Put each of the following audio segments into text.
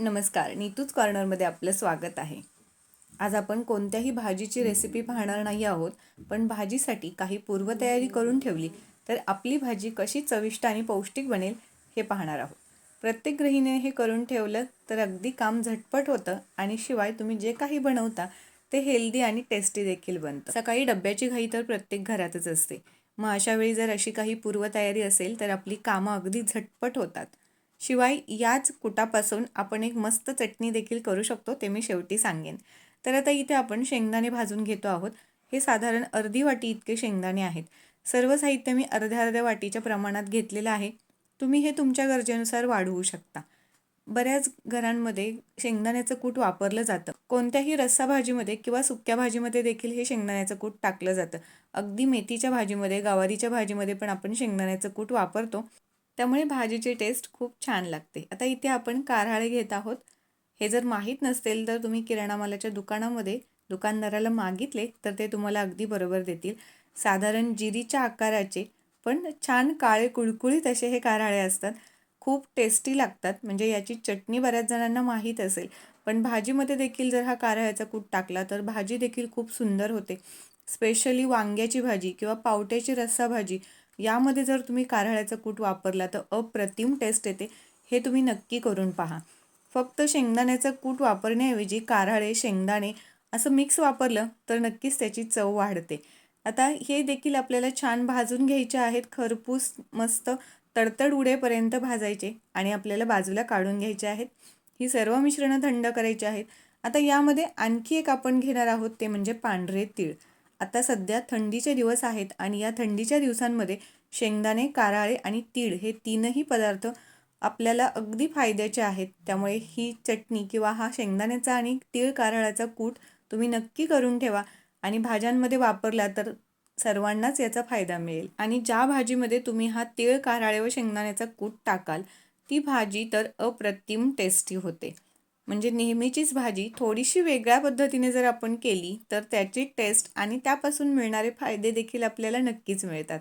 नमस्कार नीतूच कॉर्नरमध्ये आपलं स्वागत आहे. आज आपण कोणत्याही भाजीची रेसिपी पाहणार नाही आहोत पण भाजीसाठी काही पूर्वतयारी करून ठेवली तर आपली भाजी कशी चविष्ट आणि पौष्टिक बनेल हे पाहणार आहोत. प्रत्येक गृहिणीने हे करून ठेवलं तर अगदी काम झटपट होतं आणि शिवाय तुम्ही जे काही बनवता ते हेल्दी आणि टेस्टी देखील बनतं. सकाळी डब्याची घाई तर प्रत्येक घरातच असते. मग अशा वेळी जर अशी काही पूर्वतयारी असेल तर आपली कामं अगदी झटपट होतात. शिवाय याच कुटापासून आपण एक मस्त चटणी देखील करू शकतो ते मी शेवटी सांगेन. तर आता इथे आपण शेंगदाणे भाजून घेतो आहोत. हे साधारण अर्धी वाटी इतके शेंगदाणे आहेत. सर्व साहित्य मी अर्ध्या अर्ध्या वाटीच्या प्रमाणात घेतलेलं आहे. तुम्ही हे तुमच्या गरजेनुसार वाढवू शकता. बऱ्याच घरांमध्ये शेंगदाण्याचं कूट वापरलं जातं. कोणत्याही रस्सा भाजीमध्ये किंवा सुक्या भाजीमध्ये देखील हे शेंगदाण्याचं कूट टाकलं जातं. अगदी मेथीच्या भाजीमध्ये गवारीच्या भाजीमध्ये पण आपण शेंगदाण्याचं कूट वापरतो. त्यामुळे भाजीची टेस्ट खूप छान लागते. आता इथे आपण कारहाळे घेत आहोत. हे जर माहीत नसेल तर तुम्ही किराणा मालाच्या दुकानामध्ये दुकानदाराला मागितले तर ते तुम्हाला अगदी बरोबर देतील. साधारण जिरीच्या आकाराचे पण छान काळे कुळकुळीत असे हे कारहाळे असतात. खूप टेस्टी लागतात. म्हणजे याची चटणी बऱ्याच जणांना माहीत असेल. पण भाजीमध्ये देखील जर हा कारहाळ्याचा कूट टाकला तर भाजी देखील खूप सुंदर होते. स्पेशली वांग्याची भाजी किंवा पावट्याची रस्सा भाजी यामध्ये जर तुम्ही कारहाळ्याचा कूट वापरला तर अप्रतिम टेस्ट येते. हे तुम्ही नक्की करून पहा. फक्त शेंगदाण्याचं कूट वापरण्याऐवजी कारळे शेंगदाणे असं मिक्स वापरलं तर नक्कीच त्याची चव वाढते. आता हे देखील आपल्याला छान भाजून घ्यायचे आहेत. खरपूस मस्त तडतड उडेपर्यंत भाजायचे आणि आपल्याला बाजूला काढून घ्यायचे आहेत. ही सर्व मिश्रणं थंड करायची आहेत. आता यामध्ये आणखी एक आपण घेणार आहोत ते म्हणजे पांढरे तीळ. आता सध्या थंडीचे दिवस आहेत आणि या थंडीच्या दिवसांमध्ये शेंगदाणे काराळे आणि तीळ हे तीनही पदार्थ आपल्याला अगदी फायद्याचे आहेत. त्यामुळे ही चटणी किंवा हा शेंगदाण्याचा आणि तीळ कारळाचा कूट तुम्ही नक्की करून ठेवा आणि भाज्यांमध्ये वापरला तर सर्वांनाच याचा फायदा मिळेल. आणि ज्या भाजीमध्ये तुम्ही हा तीळ कारळे व शेंगदाण्याचा कूट टाकाल ती भाजी तर अप्रतिम टेस्टी होते. म्हणजे नेहमीचीच भाजी थोडीशी वेगळ्या पद्धतीने जर आपण केली तर त्याची टेस्ट आणि त्यापासून मिळणारे फायदे देखील आपल्याला नक्कीच मिळतात.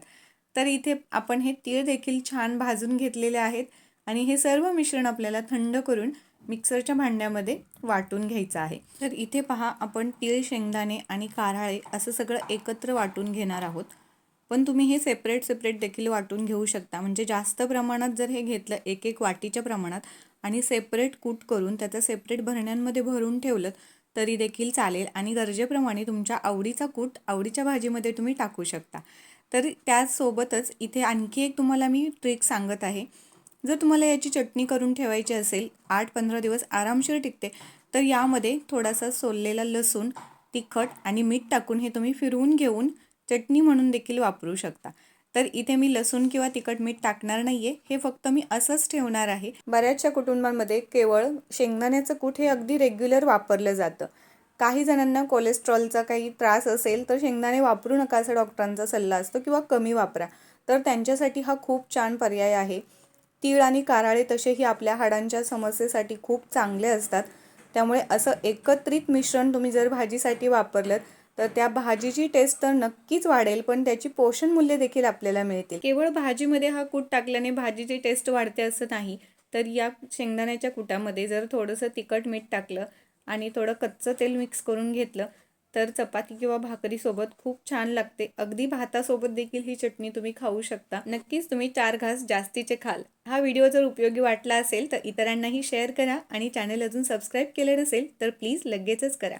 तर इथे आपण हे तीळ देखील छान भाजून घेतलेले आहेत आणि हे सर्व मिश्रण आपल्याला थंड करून मिक्सरच्या भांड्यामध्ये वाटून घ्यायचं आहे. तर इथे पहा आपण तीळ शेंगदाणे आणि कारहाळे असं सगळं एकत्र वाटून घेणार आहोत. पण तुम्ही हे सेपरेट सेपरेट देखील वाटून घेऊ शकता. म्हणजे जास्त प्रमाणात जर हे घेतलं एक एक वाटीच्या प्रमाणात आणि सेपरेट कूट करून त्याचं सेपरेट भरण्यांमध्ये भरून ठेवलं तरी देखील चालेल. आणि गरजेप्रमाणे तुमच्या आवडीचा कूट आवडीच्या भाजीमध्ये तुम्ही टाकू शकता. तर त्याचसोबतच इथे आणखी एक तुम्हाला मी ट्रिक सांगत आहे. जर तुम्हाला याची चटणी करून ठेवायची असेल आठ पंधरा दिवस आरामशीर टिकते तर यामध्ये थोडासा सोललेला लसूण तिखट आणि मीठ टाकून हे तुम्ही फिरवून घेऊन चटणी म्हणून देखील वापरू शकता. तर इथे मी लसूण किंवा तिखट मीठ टाकणार नाहीये. हे फक्त मी असंच ठेवणार आहे. बऱ्याचशा कुटुंबांमध्ये केवळ शेंगदाण्याचं कूट हे अगदी रेग्युलर वापरलं जातं. काही जणांना कोलेस्ट्रॉलचा काही त्रास असेल तर शेंगदाणे वापरू नका असा डॉक्टरांचा सल्ला असतो किंवा कमी वापरा. तर त्यांच्यासाठी हा खूप छान पर्याय आहे. तीळ आणि काराळे तसेही आपल्या हाडांच्या समस्येसाठी खूप चांगले असतात. त्यामुळे असं एकत्रित मिश्रण तुम्ही जर भाजीसाठी वापरलं तर त्या भाजीची टेस्ट तर नक्कीच वाढेल पण त्याची पोषण मूल्य देखील आपल्याला मिळतील. केवळ भाजीमध्ये हा कूट टाकल्याने भाजीची टेस्ट वाढते असं नाही तर या शेंगदाण्याच्या कुटामध्ये जर थोडंसं तिखट मीठ टाकलं आणि थोडं कच्चं तेल मिक्स करून घेतलं तर चपाती किंवा भाकरीसोबत खूप छान लागते. अगदी भातासोबत देखील ही चटणी तुम्ही खाऊ शकता. नक्कीच तुम्ही चार घास जास्तीचे खाल. हा व्हिडिओ जर उपयोगी वाटला असेल तर इतरांनाही शेअर करा आणि चॅनल अजून सबस्क्राईब केले नसेल तर प्लीज लगेचच करा.